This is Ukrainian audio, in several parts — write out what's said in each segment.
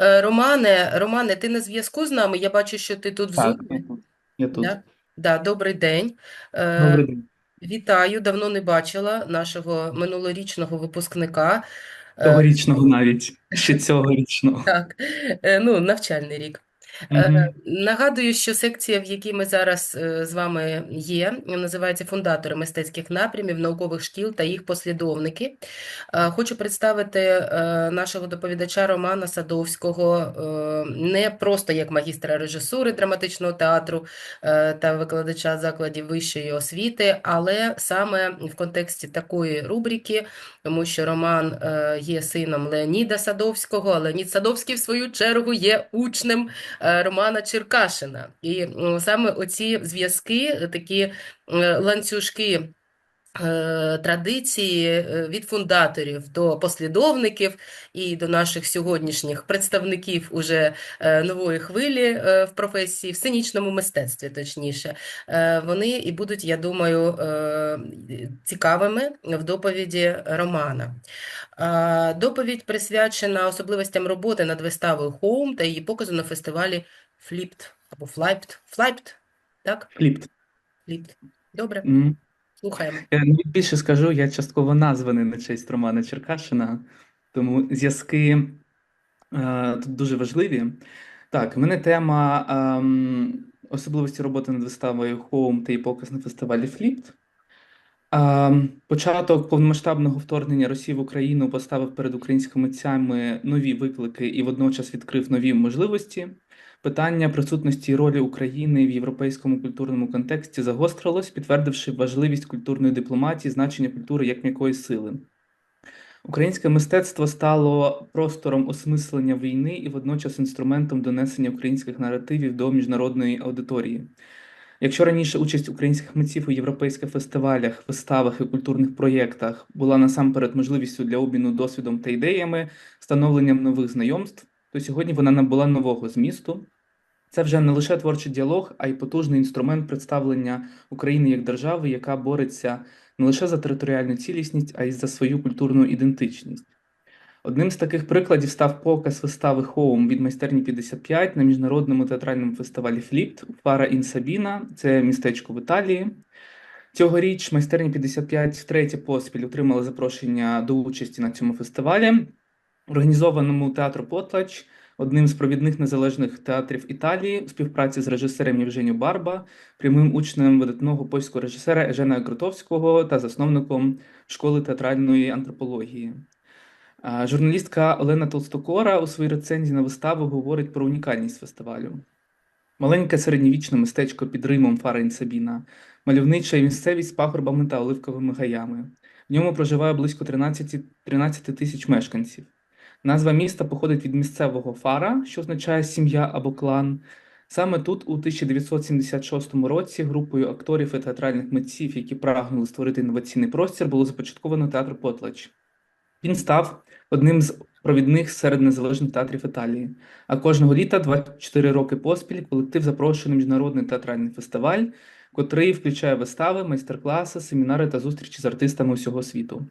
Е, Романе, Романе, ти на зв'язку з нами? Я бачу, що ти тут в Так, я Zoom. тут. Я тут. Да? Да, добрий день. Е, Добрий день. Вітаю, давно не бачила нашого минулорічного випускника. Е, Цьогорічного навіть. Ще цьогорічного. Так, е, ну, навчальний рік. Е. Нагадую, що секція, в якій ми зараз е, з вами є, називається «Фундатори мистецьких напрямів, наукових шкіл та їх послідовники». Е, Хочу представити нашого доповідача Романа Садовського не просто як магістра режисури драматичного театру та викладача закладів вищої освіти, але саме в контексті такої рубрики, тому що Роман є сином Леоніда Садовського, а Леонід Садовський, в свою чергу, є учнем Романа Черкашина. І саме оці зв'язки, такі е, ланцюжки е, традиції е, від фундаторів до послідовників і до наших сьогоднішніх представників уже е, нової хвилі е, в професії, в сценічному мистецтві, точніше, е, вони і будуть, я думаю, е, цікавими в доповіді Романа. Доповідь присвячена особливостям роботи над виставою «Хоум» та її показу на фестивалі «Фліпт» або «Флайпт». «Флайпт», так? Фліпт. «Фліпт». Добре, М. слухаємо. Я більше скажу, я частково названий на честь Романа Черкашина, тому зв'язки е, тут дуже важливі. Так, в мене тема ем, особливості роботи над виставою Home та її показ на фестивалі Фліпт. Ем, початок повномасштабного вторгнення Росії в Україну поставив перед українськими митцями нові виклики і водночас відкрив нові можливості. Питання присутності і ролі України в європейському культурному контексті загострилось, підтвердивши важливість культурної дипломатії, значення культури як м'якої сили. Українське мистецтво стало простором осмислення війни і водночас інструментом донесення українських наративів до міжнародної аудиторії. Якщо раніше участь українських митців у європейських фестивалях, виставах і культурних проєктах була насамперед можливістю для обміну досвідом та ідеями, становленням нових знайомств, то сьогодні вона набула нового змісту. Це вже не лише творчий діалог, а й потужний інструмент представлення України як держави, яка бореться не лише за територіальну цілісність, а й за свою культурну ідентичність. Одним з таких прикладів став показ вистави Хоум від майстерні 55 на міжнародному театральному фестивалі Фліпт Фара Ін Сабіна, це містечко в Італії. Цьогоріч майстерня 55 втретє поспіль отримала запрошення до участі на цьому фестивалі, організованому театру Потлач, одним з провідних незалежних театрів Італії у співпраці з режисером Євженю Барба, прямим учнем видатного польського режисера Ежена Крутовського та засновником школи театральної антропології. Журналістка Олена Толстокора у своїй рецензії на виставу говорить про унікальність фестивалю. Маленьке середньовічне мистечко під Римом Фара Сабіна, мальовнича місцевість з пагорбами та оливковими гаями. В ньому проживає близько 13, 13 тисяч мешканців. Назва міста походить від місцевого фара, що означає сім'я або клан. Саме тут, у 1976 році, групою акторів і театральних митців, які прагнули створити інноваційний простір, було започатковано театр Потлач. Він став одним з провідних серед незалежних театрів Італії. А кожного літа, 24 роки поспіль, колектив запрошує на міжнародний театральний фестиваль, котрий включає вистави, майстер-класи, семінари та зустрічі з артистами усього світу.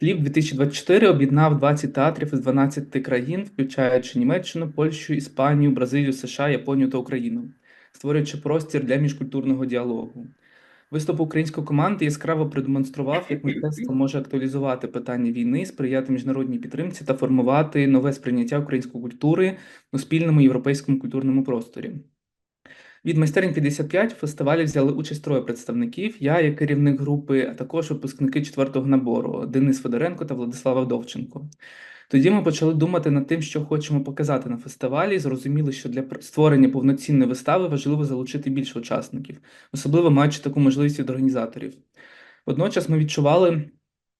Фліп 2024 об'єднав 20 театрів із 12 країн, включаючи Німеччину, Польщу, Іспанію, Бразилію, США, Японію та Україну, створюючи простір для міжкультурного діалогу. Виступ української команди яскраво продемонстрував, як мистецтво може актуалізувати питання війни, сприяти міжнародній підтримці та формувати нове сприйняття української культури у спільному європейському культурному просторі. Від майстерень 55 в фестивалі взяли участь троє представників: я, як керівник групи, а також випускники четвертого набору Денис Федоренко та Владислава Вдовченко. Тоді ми почали думати над тим, що хочемо показати на фестивалі, і зрозуміли, що для створення повноцінної вистави важливо залучити більше учасників, особливо маючи таку можливість від організаторів. Водночас ми відчували,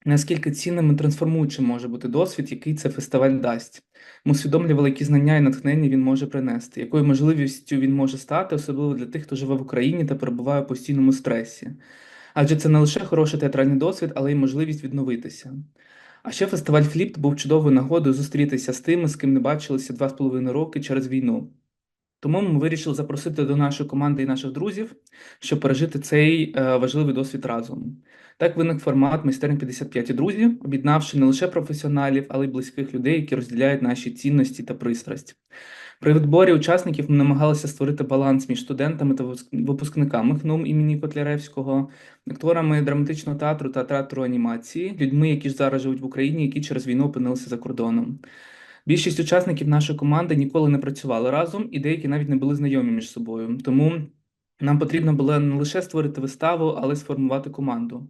наскільки цінним і трансформуючим може бути досвід, який цей фестиваль дасть. Ми усвідомлювали, які знання і натхнення він може принести, якою можливістю він може стати, особливо для тих, хто живе в Україні та перебуває у постійному стресі. Адже це не лише хороший театральний досвід, але й можливість відновитися. А ще фестиваль Фліпт був чудовою нагодою зустрітися з тими, з ким не бачилися два з половиною роки через війну. Тому ми вирішили запросити до нашої команди і наших друзів, щоб пережити цей е, важливий досвід разом. Так виник формат майстерня 55 друзі, об'єднавши не лише професіоналів, але й близьких людей, які розділяють наші цінності та пристрасть. При відборі учасників ми намагалися створити баланс між студентами та випускниками ХНУМ імені Котляревського, акторами драматичного театру та театру анімації, людьми, які зараз живуть в Україні, які через війну опинилися за кордоном. Більшість учасників нашої команди ніколи не працювали разом, і деякі навіть не були знайомі між собою. Тому нам потрібно було не лише створити виставу, але й сформувати команду.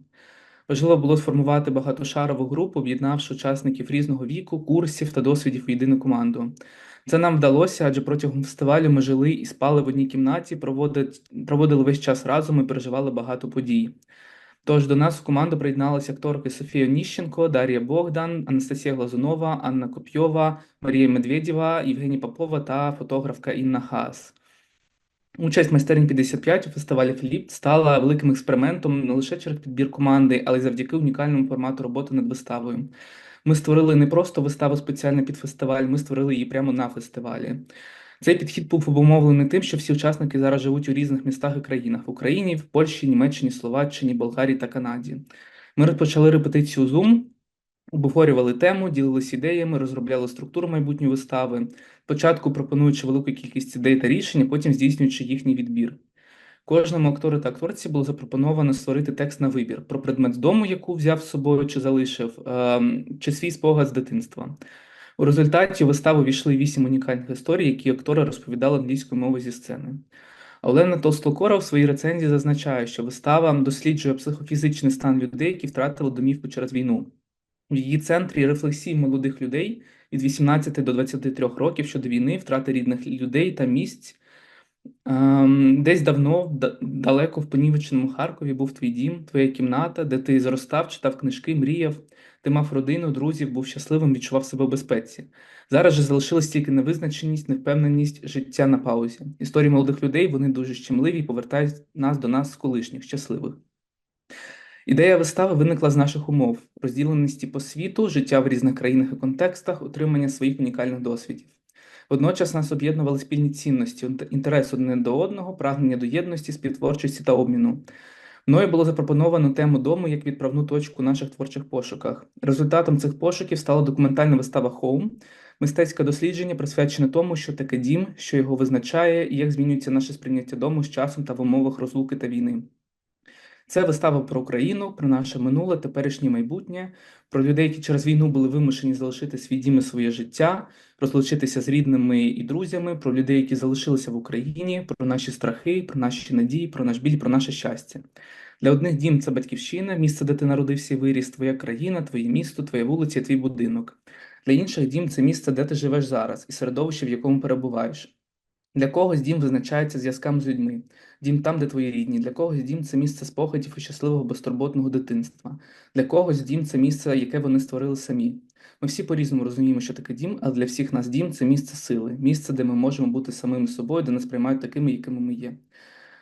Важливо було сформувати багатошарову групу, об'єднавши учасників різного віку, курсів та досвідів в єдину команду. Це нам вдалося, адже протягом фестивалю ми жили і спали в одній кімнаті, проводили весь час разом і переживали багато подій. Тож до нас в команду приєдналися акторки Софія Ніщенко, Дар'я Богдан, Анастасія Глазунова, Анна Копйова, Марія Медведєва, Євгенія Попова та фотографка Інна Хаас. Участь майстерні 55 у фестивалі Фліп стала великим експериментом не лише через підбір команди, але й завдяки унікальному формату роботи над виставою. Ми створили не просто виставу спеціально під фестиваль, ми створили її прямо на фестивалі. Цей підхід був обумовлений тим, що всі учасники зараз живуть у різних містах і країнах в Україні, в Польщі, Німеччині, Словаччині, Болгарії та Канаді. Ми розпочали репетицію Zoom, обговорювали тему, ділилися ідеями, розробляли структуру майбутньої вистави, спочатку пропонуючи велику кількість ідей та рішень, а потім здійснюючи їхній відбір. Кожному актору та акторці було запропоновано створити текст на вибір про предмет з дому, яку взяв з собою чи залишив, ем, чи свій спогад з дитинства. У результаті в виставу війшли вісім унікальних історій, які актори розповідали англійською мовою зі сцени. Олена Толстокора в своїй рецензії зазначає, що вистава досліджує психофізичний стан людей, які втратили домівку через війну. В її центрі рефлексії молодих людей від 18 до 23 років щодо війни, втрати рідних людей та місць. Ем, Десь давно, да- далеко в понівеченому Харкові був твій дім, твоя кімната, де ти зростав, читав книжки, мріяв, ти мав родину, друзів, був щасливим, відчував себе в безпеці. Зараз же залишилась тільки невизначеність, невпевненість, життя на паузі. Історії молодих людей вони дуже щемливі і повертають нас до нас колишніх, щасливих. Ідея вистави виникла з наших умов: розділеності по світу, життя в різних країнах і контекстах, отримання своїх унікальних досвідів. Водночас нас об'єднували спільні цінності, інтерес одне до одного, прагнення до єдності, співтворчості та обміну. Мною було запропоновано тему дому як відправну точку у наших творчих пошуках. Результатом цих пошуків стала документальна вистава Home, мистецьке дослідження, присвячене тому, що таке дім, що його визначає, і як змінюється наше сприйняття дому з часом та в умовах розлуки та війни. Це вистава про Україну, про наше минуле, теперішнє майбутнє, про людей, які через війну були вимушені залишити свій дім і своє життя, розлучитися з рідними і друзями, про людей, які залишилися в Україні, про наші страхи, про наші надії, про наш біль, про наше щастя. Для одних дім це батьківщина, місце, де ти народився і виріс, твоя країна, твоє місто, твоя вулиця, твій будинок. Для інших дім це місце, де ти живеш зараз, і середовище, в якому перебуваєш. Для когось дім визначається зв'язками з людьми, дім там, де твої рідні. Для когось дім це місце спогадів і щасливого безтурботного дитинства. Для когось дім це місце, яке вони створили самі. Ми всі по-різному розуміємо, що таке дім, але для всіх нас дім це місце сили, місце, де ми можемо бути самими собою, де нас приймають такими, якими ми є.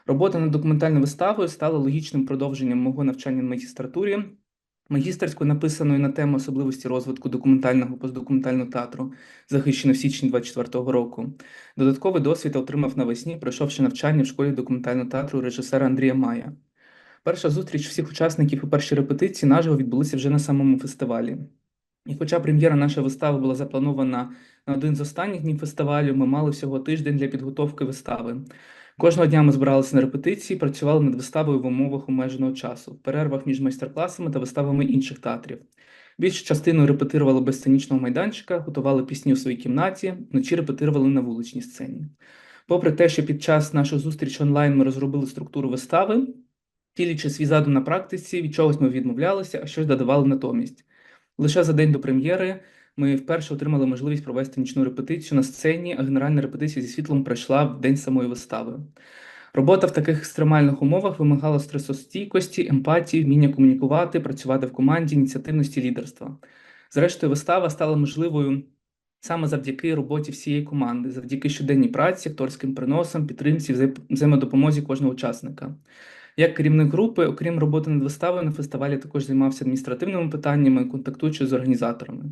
Робота над документальною виставою стала логічним продовженням мого навчання на магістратурі. Магістерською написаною на тему особливості розвитку документального постдокументального театру, захищено в січні 24-го року. Додатковий досвід отримав навесні, пройшовши навчання в школі документального театру режисера Андрія Мая. Перша зустріч всіх учасників і перші репетиції наживо відбулися вже на самому фестивалі. І хоча прем'єра нашої вистави була запланована на один з останніх днів фестивалю, ми мали всього тиждень для підготовки вистави. Кожного дня ми збиралися на репетиції, працювали над виставою в умовах обмеженого часу, в перервах між майстер-класами та виставами інших театрів. Більшу частину репетирували без сценічного майданчика, готували пісні у своїй кімнаті, вночі репетирували на вуличній сцені. Попри те, що під час нашої зустрічі онлайн ми розробили структуру вистави, тілячи свій задум на практиці, від чогось ми відмовлялися, а щось додавали натомість. Лише за день до прем'єри ми вперше отримали можливість провести нічну репетицію на сцені, а генеральна репетиція зі світлом пройшла в день самої вистави. Робота в таких екстремальних умовах вимагала стресостійкості, емпатії, вміння комунікувати, працювати в команді, ініціативності, лідерства. Зрештою, вистава стала можливою саме завдяки роботі всієї команди, завдяки щоденній праці, акторським приносам, підтримці, взаєм- взаємодопомозі кожного учасника. Як керівник групи, окрім роботи над виставою, на фестивалі також займався адміністративними питаннями, контактуючи з організаторами.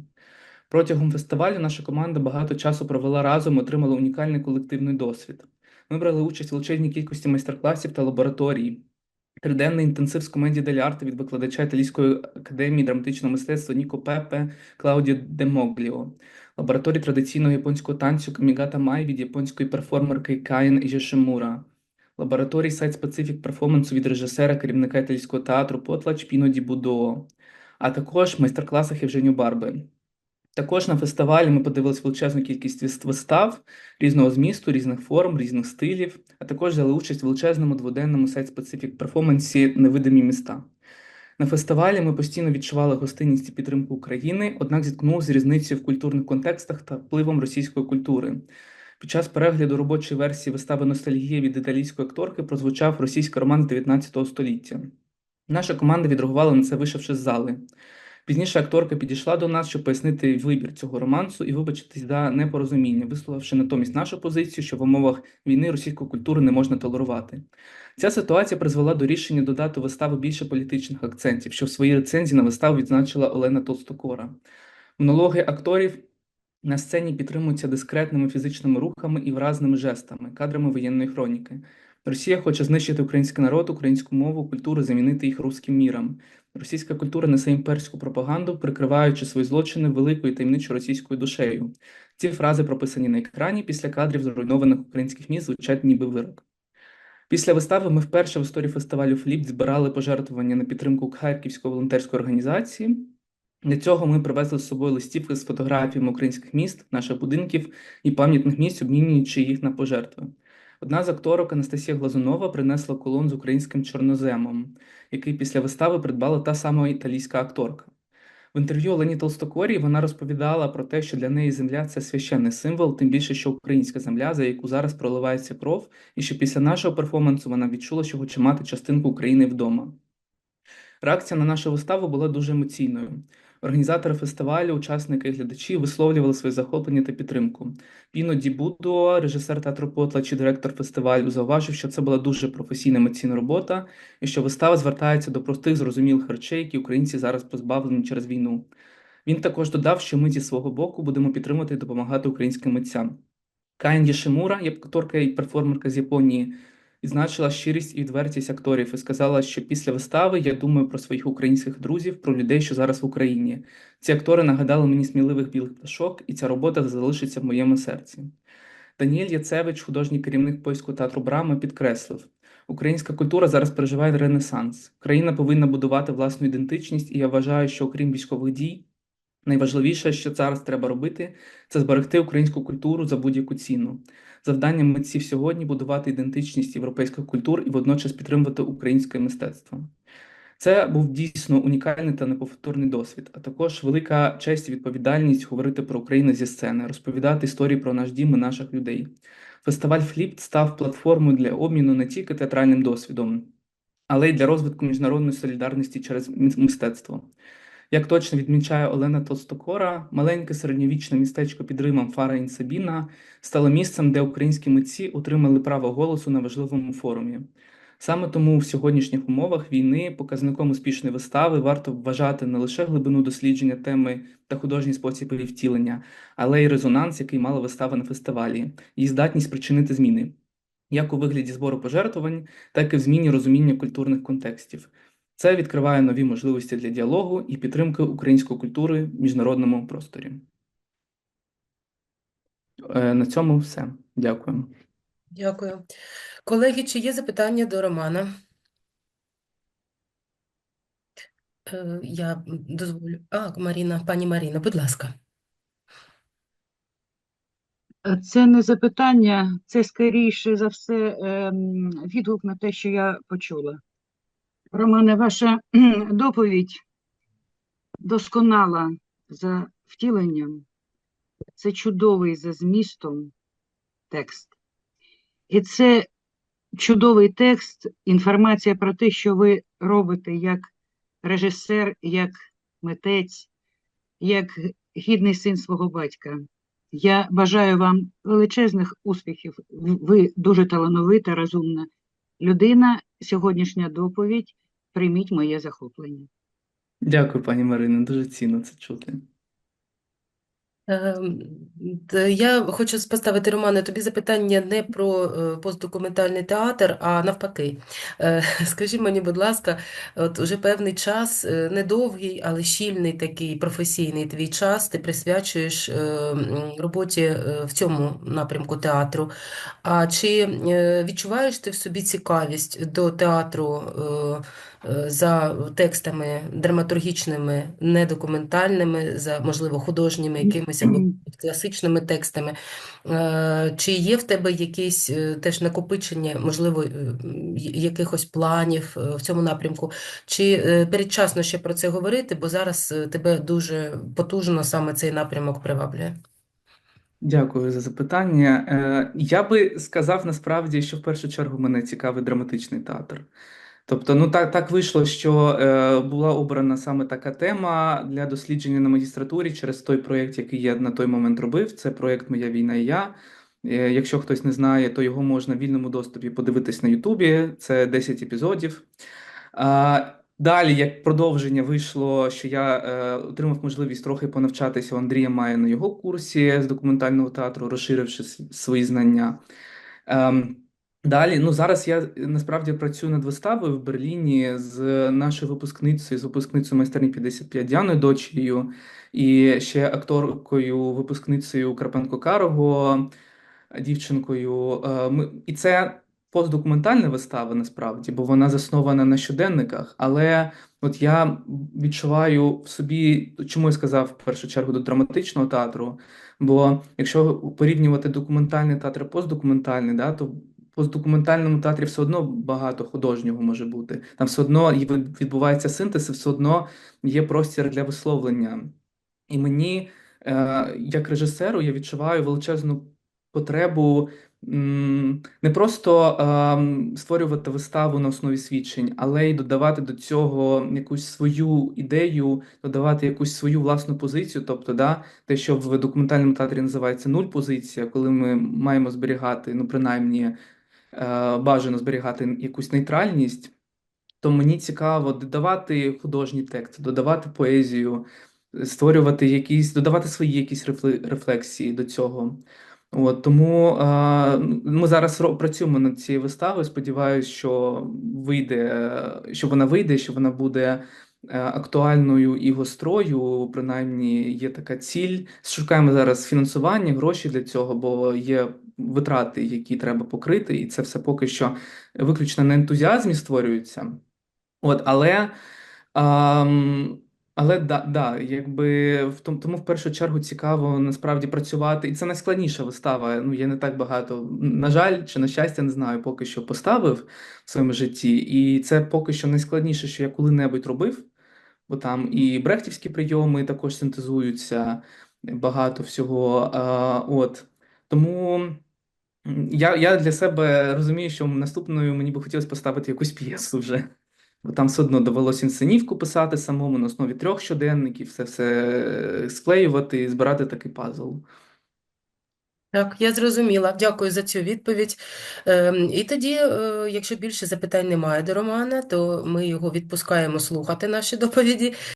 Протягом фестивалю наша команда багато часу провела разом, отримала унікальний колективний досвід. Ми брали участь у величезній кількості майстер-класів та лабораторій. Триденний інтенсив з комедії дель арте від викладача Італійської академії драматичного мистецтва Ніко Пепе Клаудіо Демогліо, лабораторії традиційного японського танцю Камігата Май від японської перформерки Каїн Іжешимура, лабораторії сайт-специфік перформансу від режисера, керівника італійського театру Потлач Піно Ді а також майстер-класах Євженю Барби. Також на фестивалі ми подивилися величезну кількість вистав різного змісту, різних форм, різних стилів, а також взяли участь в величезному дводенному сайт-специфік перформансі Невидимі міста. На фестивалі ми постійно відчували гостинність і підтримку України, однак зіткнулися з різницею в культурних контекстах та впливом російської культури. Під час перегляду робочої версії вистави Ностальгія від італійської акторки прозвучав російський роман з 19 століття. Наша команда відреагувала на це, вийшовши з зали. Пізніше акторка підійшла до нас, щоб пояснити вибір цього романсу і вибачитись за непорозуміння, висловивши натомість нашу позицію, що в умовах війни російську культуру не можна толерувати. Ця ситуація призвела до рішення додати виставу більше політичних акцентів, що в своїй рецензії на виставу відзначила Олена Толстокора. Монологи акторів на сцені підтримуються дискретними фізичними рухами і вразними жестами, кадрами воєнної хроніки. Росія хоче знищити український народ, українську мову, культуру, замінити їх руським міром. Російська культура несе імперську пропаганду, прикриваючи свої злочини великою таємничою російською душею. Ці фрази прописані на екрані після кадрів зруйнованих українських міст звучать ніби вирок. Після вистави ми вперше в історії фестивалю Фліп збирали пожертвування на підтримку Харківської волонтерської організації. Для цього ми привезли з собою листівки з фотографіями українських міст, наших будинків і пам'ятних місць, обмінюючи їх на пожертви. Одна з акторок Анастасія Глазунова принесла колон з українським чорноземом, який після вистави придбала та сама італійська акторка. В інтерв'ю Олені Толстокорі вона розповідала про те, що для неї земля це священний символ, тим більше, що українська земля, за яку зараз проливається кров, і що після нашого перформансу вона відчула, що хоче мати частинку України вдома. Реакція на нашу виставу була дуже емоційною. Організатори фестивалю, учасники і глядачі висловлювали своє захоплення та підтримку. Піно Ді Будо, режисер театру Потлач і директор фестивалю, зауважив, що це була дуже професійна емоційна робота, і що вистава звертається до простих зрозумілих речей, які українці зараз позбавлені через війну. Він також додав, що ми зі свого боку будемо підтримувати і допомагати українським митцям. Каїн Єшимура, акторка і перформерка з Японії, відзначила щирість і відвертість акторів і сказала, що після вистави я думаю про своїх українських друзів, про людей, що зараз в Україні. Ці актори нагадали мені сміливих білих пташок, і ця робота залишиться в моєму серці. Даніель Яцевич, художній керівник польського театру Брама, підкреслив: українська культура зараз переживає ренесанс. Країна повинна будувати власну ідентичність, і я вважаю, що окрім військових дій, найважливіше, що зараз треба робити, це зберегти українську культуру за будь-яку ціну. Завданням митців сьогодні будувати ідентичність європейських культур і водночас підтримувати українське мистецтво. Це був дійсно унікальний та неповторний досвід, а також велика честь і відповідальність говорити про Україну зі сцени, розповідати історії про наш дім і наших людей. Фестиваль Фліп став платформою для обміну не тільки театральним досвідом, але й для розвитку міжнародної солідарності через мистецтво. Як точно відмічає Олена Толстокора, маленьке середньовічне містечко під Римом Фара Інсабіна стало місцем, де українські митці отримали право голосу на важливому форумі. Саме тому в сьогоднішніх умовах війни показником успішної вистави варто вважати не лише глибину дослідження теми та художній спосіб її втілення, але й резонанс, який мала вистава на фестивалі, її здатність спричинити зміни, як у вигляді збору пожертвувань, так і в зміні розуміння культурних контекстів. Це відкриває нові можливості для діалогу і підтримки української культури в міжнародному просторі. Е, На цьому все. Дякую. Дякую. Колеги, чи є запитання до Романа? Е, Я дозволю. А, Маріна, пані Маріна, будь ласка. Це не запитання, це скоріше за все ем, відгук на те, що я почула. Романе, ваша доповідь досконала за втіленням, це чудовий за змістом текст. І це чудовий текст, інформація про те, що ви робите як режисер, як митець, як гідний син свого батька. Я бажаю вам величезних успіхів. Ви дуже талановита, розумна людина. Сьогоднішня доповідь. Прийміть моє захоплення. Дякую, пані Марино, дуже цінно це чути. Ем, Я хочу поставити, Романе, тобі запитання не про е, постдокументальний театр, а навпаки. Е, Скажи мені, будь ласка, от уже певний час, е, недовгий, але щільний такий професійний твій час, ти присвячуєш роботі в цьому напрямку театру. А чи відчуваєш ти в собі цікавість до театру за текстами драматургічними, недокументальними, за, можливо, художніми, якимись або класичними текстами? Е, Чи є в тебе якісь е, теж накопичення, можливо, е, якихось планів е, в цьому напрямку? Чи е, передчасно ще про це говорити, бо зараз е, тебе дуже потужно саме цей напрямок приваблює? Дякую за запитання. Е, Я би сказав насправді, що в першу чергу мене цікавий драматичний театр. Тобто, ну так, так вийшло, що е, була обрана саме така тема для дослідження на магістратурі через той проєкт, який я на той момент робив. Це проєкт Моя війна і я. Е, Якщо хтось не знає, то його можна в вільному доступі подивитись на Ютубі. Це 10 епізодів. А, далі, як продовження, вийшло, що я е, отримав можливість трохи понавчатися у Андрія Мая на його курсі з документального театру, розширивши свої знання. Ем, Далі, ну зараз я е, насправді працюю над виставою в Берліні з нашою випускницею, з випускницею майстерні 55 Діаною Дочією і ще акторкою, випускницею Карпенко Карого, дівчинкою. Е, Ми, і це постдокументальна вистава насправді, бо вона заснована на щоденниках. Але от я відчуваю в собі, чому я сказав в першу чергу до драматичного театру. Бо якщо порівнювати документальний театр і постдокументальний, да, то в постдокументальному театрі все одно багато художнього може бути. Там все одно відбувається синтез, все одно є простір для висловлення. І мені, е, як режисеру, я відчуваю величезну потребу не просто ем, створювати виставу на основі свідчень, але й додавати до цього якусь свою ідею, додавати якусь свою власну позицію. Тобто, да, те, що в документальному театрі називається нуль позиція, коли ми маємо зберігати, ну принаймні е, бажано зберігати якусь нейтральність, то мені цікаво додавати художній текст, додавати поезію, створювати якісь, додавати свої якісь рефле- рефлексії до цього. От, тому е, ми зараз працюємо над цією виставою. Сподіваюся, що вийде, е, що вона вийде, що вона буде е, актуальною і гострою. Принаймні, є така ціль. Шукаємо зараз фінансування, гроші для цього, бо є витрати, які треба покрити, і це все поки що виключно на ентузіазмі створюється. От, але, ам, але да, да, якби в тому, тому в першу чергу цікаво насправді працювати, і це найскладніша вистава. Ну, я не так багато, на жаль, чи на щастя, не знаю, поки що поставив в своєму житті. І це поки що найскладніше, що я коли-небудь робив, бо там і брехтівські прийоми також синтезуються, багато всього. А, от. Тому. Я, я для себе розумію, що наступною мені би хотілося поставити якусь п'єсу вже. Бо там все одно довелося інсценівку писати самому на основі трьох щоденників, все все склеювати і збирати такий пазл. Так, я зрозуміла. Дякую за цю відповідь. Ем, І тоді, е, якщо більше запитань немає до Романа, то ми його відпускаємо слухати наші доповіді.